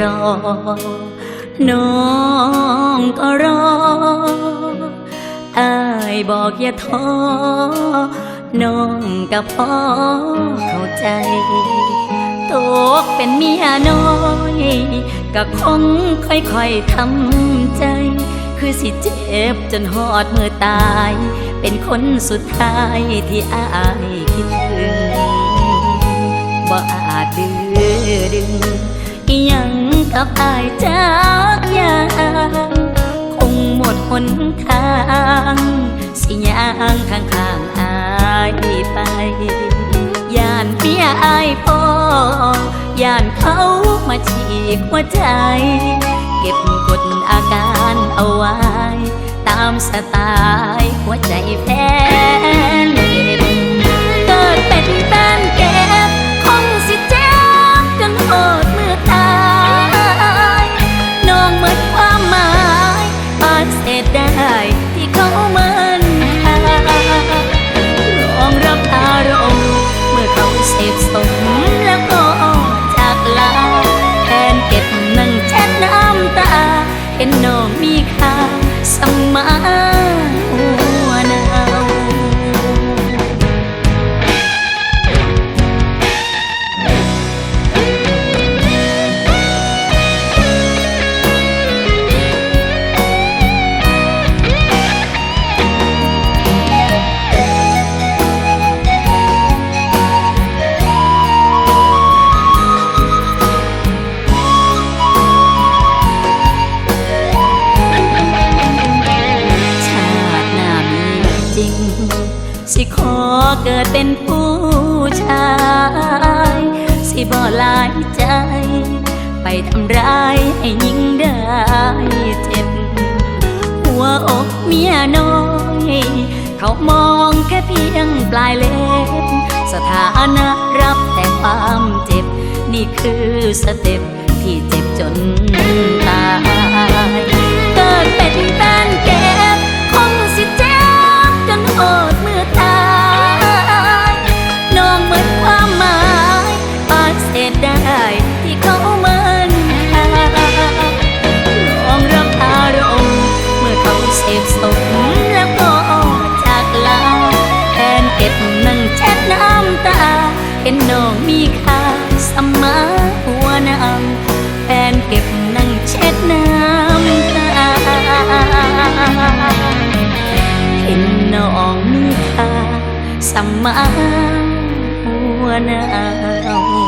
រ น้องก็รออายบอกอย่าท้อน้องกับพ่อเข้าใจตกเป็นเมียน้อย ก็คงค่อยๆทำใจ คือสิเจ็บจนหอดมือตาย เป็นคนสุดท้ายที่อายคิดถึงบ่อาจดื้อดึงยัง กับอายจากอย่างคงหมดหนทาง สิย่างข้างข้างๆอายไปย่านเมียอายพอย่านเขามาฉีกหัวใจ เก็บกดอาการเอาไว้ ตามสไตล์หัวใจแฟ ปานเศษได้ เกิดเป็นผู้ชาย สิบ่หลายใจ ไปทำร้ายให้ยิ่งได้เจ็บ หัวอกเมียน้อย เขามองแค่เพียงปลายเล็บ สถานะรับแต่ความเจ็บ นี่คือสเต็ปที่เจ็บจน เห็นน้องมีค่าสมาหัวนางแฟนเก็บนั่งเช็ดน้ำตาเห็นน้องมีค่าสมาหัวนาง